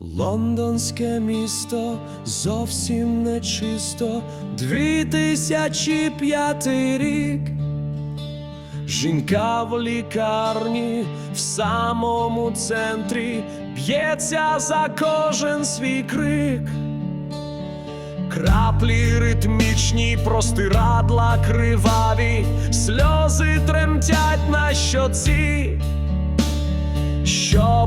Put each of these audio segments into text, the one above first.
Лондонське місто зовсім не чисто, 2005 рік. Жінка в лікарні в самому центрі б'ється за кожен свій крик. Краплі ритмічні, простирадла криваві, сльози тремтять на щоці.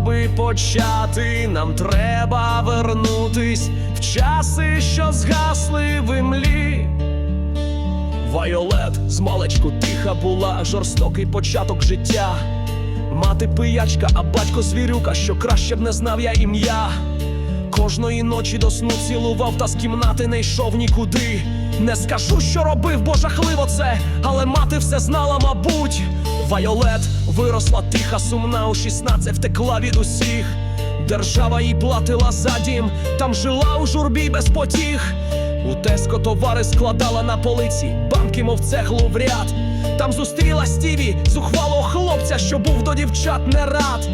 Щоби почати, нам треба вернутись в часи, що згасли в імлі. Вайолет з маличку тиха була, жорстокий початок життя. Мати пиячка, а батько звірюка, що краще б не знав я ім'я. Кожної ночі до сну цілував, та з кімнати не йшов нікуди. Не скажу, що робив, бо жахливо це, але мати все знала, мабуть. Вайолет виросла тиха, сумна у 16 втекла від усіх. Держава їй платила за дім, там жила у журбі без потіг. У Теско товари складала на полиці, банки, мов цеглу в ряд. Там зустріла Стіві, зухвалого хлопця, що був до дівчат не рад.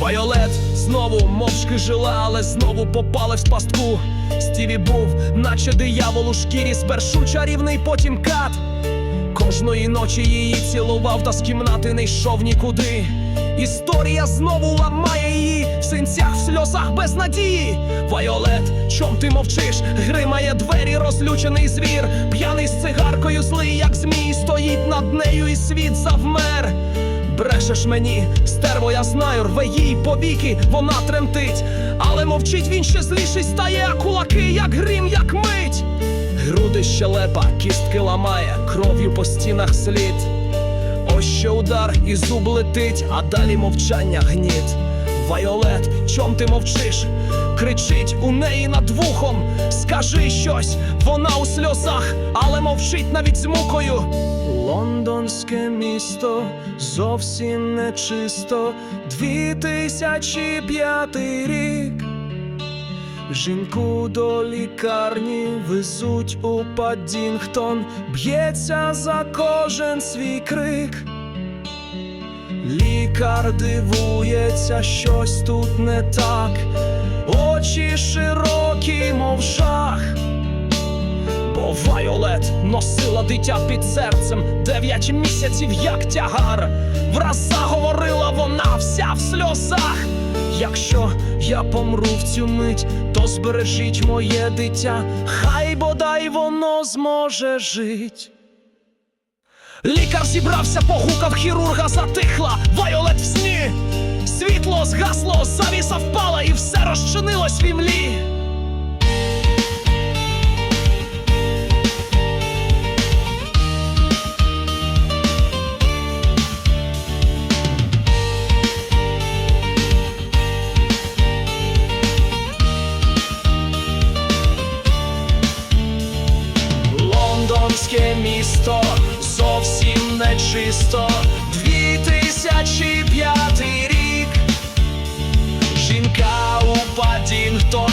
Вайолет знову мовчки жила, але знову попали в пастку. Стіві був, наче диявол у шкірі, спершу чарівний, потім кат. Кожної ночі її цілував, та з кімнати не йшов нікуди. Історія знову ламає її в синцях, в сльозах без надії. Вайолет, чом ти мовчиш? Гримає двері, розлючений звір, п'яний з цигаркою, злий, як змій, стоїть над нею, і світ завмер. Брешеш мені, стерво, я знаю, рве їй повіки, вона тремтить, але мовчить він ще зліший стає, а кулаки, як грім, як мить. Груди щелепа, кістки ламає, кров'ю по стінах слід. Ось ще удар і зуб летить, а далі мовчання гніт. Вайолет, чом ти мовчиш? Кричить у неї над вухом. Скажи щось, вона у сльозах, але мовчить навіть з мукою. Лондонське місто зовсім не чисто, 2005 рік. Жінку до лікарні везуть у Паддінгтон, б'ється за кожен свій крик. Лікар дивується, щось тут не так, очі широкі, мов жах. Бо Вайолет носила дитя під серцем дев'ять місяців, як тягар. Враз заговорила вона вся в сльозах. Якщо я помру в цю мить, то збережіть моє дитя, хай бодай воно зможе жить. Лікар зібрався, погукав хірурга, затихла, Вайолет в сні. Світло згасло, завіса впала, і все розчинилось в імлі. все чисто, дві тисячі п'ятий рік, жінка у Падінгтон